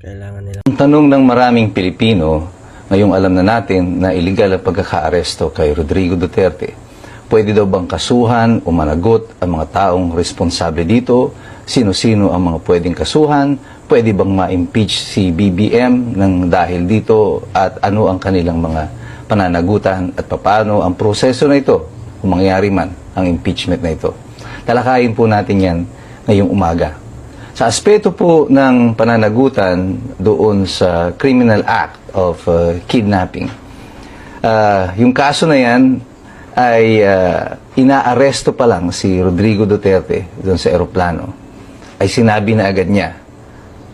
Kailangan nila. Ang tanong ng maraming Pilipino, ngayong alam na natin na illegal ang pagkakaaresto kay Rodrigo Duterte, pwede daw bang kasuhan o managot ang mga taong responsable dito? Sino-sino ang mga pwedeng kasuhan? Pwede bang ma-impeach si BBM ng dahil dito? At ano ang kanilang mga pananagutan at paano ang proseso na ito kung mangyari man ang impeachment na ito? Talakayin po natin yan ngayong umaga. Sa aspeto po ng pananagutan doon sa Criminal Act of uh, Kidnapping, ah, yung kaso na yan ay ah, inaaresto pa lang si Rodrigo Duterte doon sa eroplano. Ay sinabi na agad niya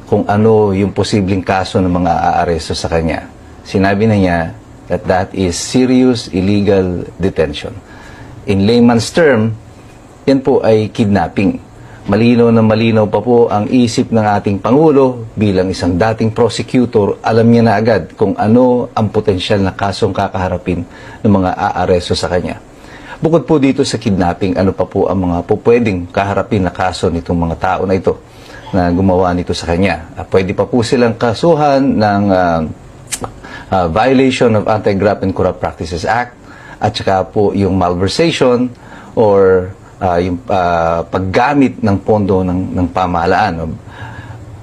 kung ano yung posibleng kaso ng mga aaresto sa kanya. Sinabi na niya that that is serious illegal detention. In layman's term, yan po ay kidnapping. Malinaw na malinaw pa po ang isip ng ating Pangulo bilang isang dating prosecutor, alam niya na agad kung ano ang potensyal na kasong kakaharapin ng mga aaresto sa kanya. Bukod po dito sa kidnapping, ano pa po ang mga po pwedeng kaharapin na kaso nitong mga tao na ito na gumawa nito sa kanya. Ah, pwede pa po silang kasuhan ng ah, ah, violation of Anti-Graft and Corrupt Practices Act at saka po yung malversation or ah, yung ah, paggamit ng pondo ng, ng pamahalaan.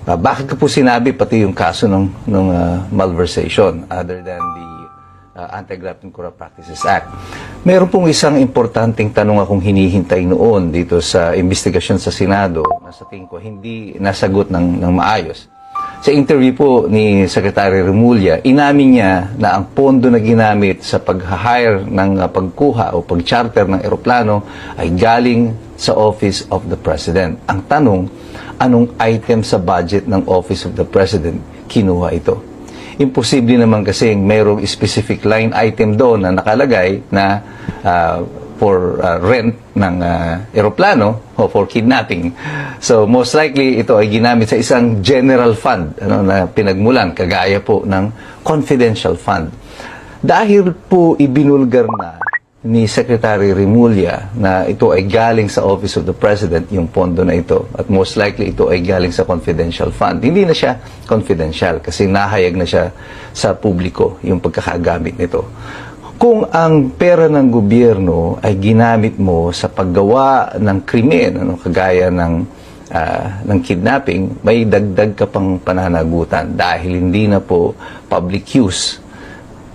Ah, bakit ko po sinabi pati yung kaso ng, ng ah, malversation other than the ah, Anti-Graft and Corrupt Practices Act? Meron pong isang importanteng tanong akong hinihintay noon dito sa investigasyon sa Senado na sa tingin ko hindi nasagot ng, ng maayos. Sa interview po ni Secretary Remulla, inamin niya na ang pondo na ginamit sa pag-hire ng uh, pagkuha o pag-charter ng eroplano ay galing sa Office of the President. Ang tanong, anong item sa budget ng Office of the President kinuha ito? Imposible naman kasi mayroong specific line item doon na nakalagay na uh, for uh, rent ng uh, eroplano o for kidnapping. So most likely ito ay ginamit sa isang general fund ano, na pinagmulan kagaya po ng confidential fund. Dahil po ibinulgar na ni Secretary Remulla na ito ay galing sa Office of the President yung pondo na ito at most likely ito ay galing sa confidential fund. Hindi na siya confidential kasi nahayag na siya sa publiko yung pagkakagamit nito. Kung ang pera ng gobyerno ay ginamit mo sa paggawa ng krimen, ano, kagaya ng, ah, ng kidnapping, may dagdag ka pang pananagutan dahil hindi na po public use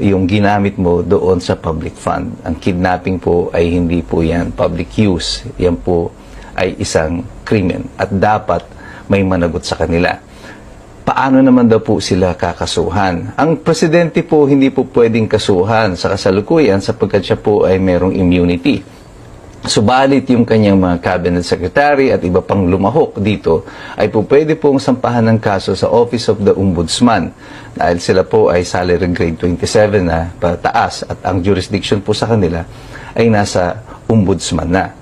yung ginamit mo doon sa public fund. Ang kidnapping po ay hindi po yan public use. Yan po ay isang krimen at dapat may managot sa kanila paano naman daw po sila kakasuhan. Ang presidente po hindi po pwedeng kasuhan sa kasalukuyan sapagkat siya po ay merong immunity. Subalit yung kanyang mga cabinet secretary at iba pang lumahok dito ay po pwede pong sampahan ng kaso sa Office of the Ombudsman dahil sila po ay salary grade 27 na pataas at ang jurisdiction po sa kanila ay nasa Ombudsman na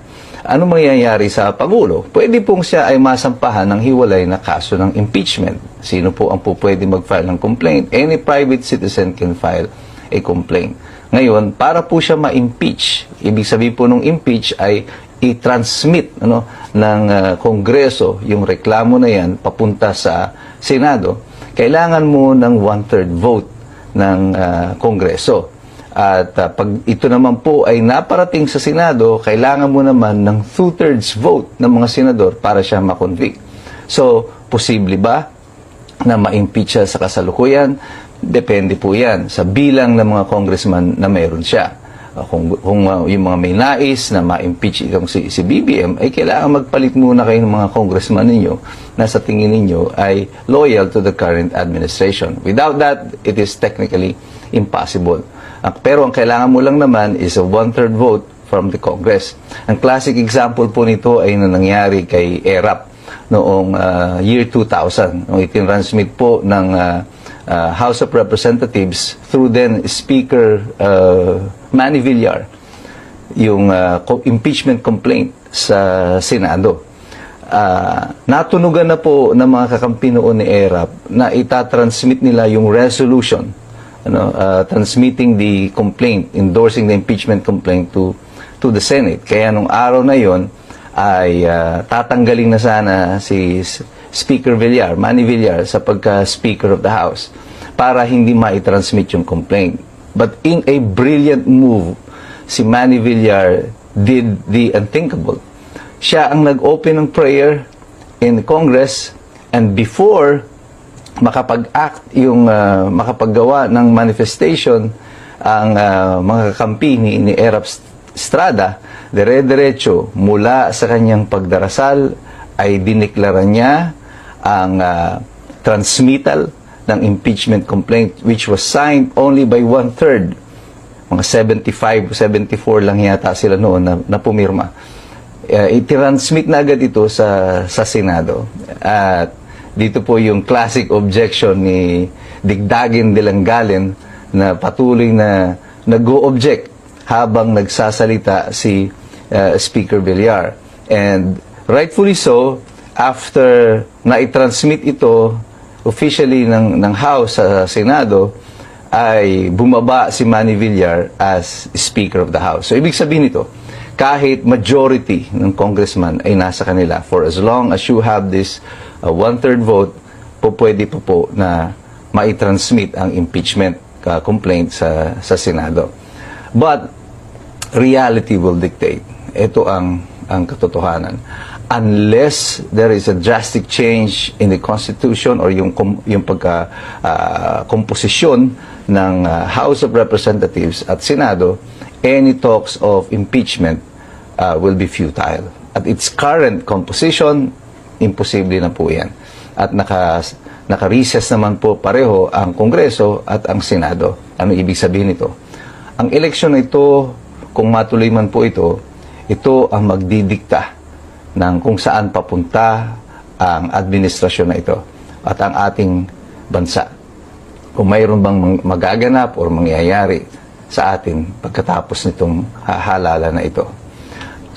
ano mangyayari sa Pangulo? Pwede pong siya ay masampahan ng hiwalay na kaso ng impeachment. Sino po ang po pwede mag-file ng complaint? Any private citizen can file a complaint. Ngayon, para po siya ma-impeach, ibig sabihin po nung impeach ay i-transmit ano, ng ah, Kongreso yung reklamo na yan papunta sa Senado, kailangan mo ng one-third vote ng ah, Kongreso. At uh, pag ito naman po ay naparating sa Senado, kailangan mo naman ng two-thirds vote ng mga senador para siya makonvict. So, posible ba na ma-impeach siya sa kasalukuyan? Depende po yan sa bilang ng mga congressman na mayroon siya. Uh, Kung, kung uh, yung mga may nais na ma-impeach si, si BBM, ay kailangan magpalit muna kayo ng mga congressman ninyo na sa tingin ninyo ay loyal to the current administration. Without that, it is technically impossible. Ah, pero ang kailangan mo lang naman is a one-third vote from the Congress. Ang classic example po nito ay na nangyari kay ERAP noong ah, year 2000. Nung itinransmit po ng ah, ah, House of Representatives through then Speaker ah, Manny Villar yung co- impeachment complaint sa Senado. Ah, natunugan na po ng mga kakampi noon ni ERAP na itatransmit nila yung resolution ano, uh, transmitting the complaint, endorsing the impeachment complaint to to the Senate. Kaya nung araw na yon ay uh, tatanggalin na sana si Speaker Villar, Manny Villar, sa pagka-Speaker of the House para hindi ma-transmit yung complaint. But in a brilliant move, si Manny Villar did the unthinkable. Siya ang nag-open ng prayer in Congress and before makapag-act yung ah, makapaggawa ng manifestation ang ah, mga kakampi ni, ni Erap Estrada, dire-diretso mula sa kanyang pagdarasal ay diniklara niya ang ah, transmittal ng impeachment complaint which was signed only by one-third mga 75, 74 lang yata sila noon na, na pumirma. Uh, itransmit na agad ito sa, sa Senado. At dito po yung classic objection ni Digdagin de Langalen na patuloy na nag-o-object habang nagsasalita si uh, Speaker Villar. And rightfully so, after na i-transmit ito officially ng, ng House sa Senado, ay bumaba si Manny Villar as Speaker of the House. So, ibig sabihin nito, kahit majority ng congressman ay nasa kanila, for as long as you have this uh, one-third vote, po pwede po po na mai-transmit ang impeachment uh, complaint sa, sa Senado. But, reality will dictate. Ito ang, ang katotohanan. Unless there is a drastic change in the Constitution or yung, yung pagka, ah, komposisyon ng ah, House of Representatives at Senado, any talks of impeachment ah, will be futile. At its current composition, imposible na po yan. At naka, naka-recess naman po pareho ang Kongreso at ang Senado. Ano ibig sabihin nito? Ang eleksyon na ito, kung matuloy man po ito, ito ang magdidikta ng kung saan papunta ang administrasyon na ito at ang ating bansa. Kung mayroon bang magaganap o mangyayari sa atin pagkatapos nitong halala na ito.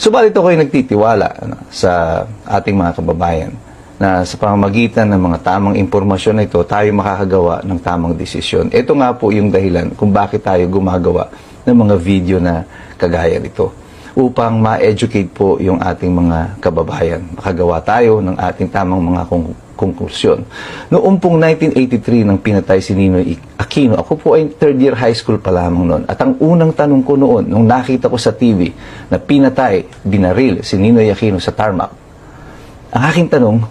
Subalit ako ay nagtitiwala ano, sa ating mga kababayan na sa pamamagitan ng mga tamang impormasyon na ito, tayo makakagawa ng tamang desisyon. Ito nga po yung dahilan kung bakit tayo gumagawa ng mga video na kagaya nito upang ma-educate po yung ating mga kababayan. Makagawa tayo ng ating tamang mga konklusyon. Noong pong 1983 nang pinatay si Ninoy Aquino, ako po ay third year high school pa lamang noon. At ang unang tanong ko noon, nung nakita ko sa TV na pinatay, binaril si Ninoy Aquino sa tarmac, ang aking tanong,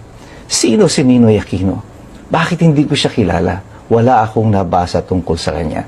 sino si Ninoy Aquino? Bakit hindi ko siya kilala? Wala akong nabasa tungkol sa kanya.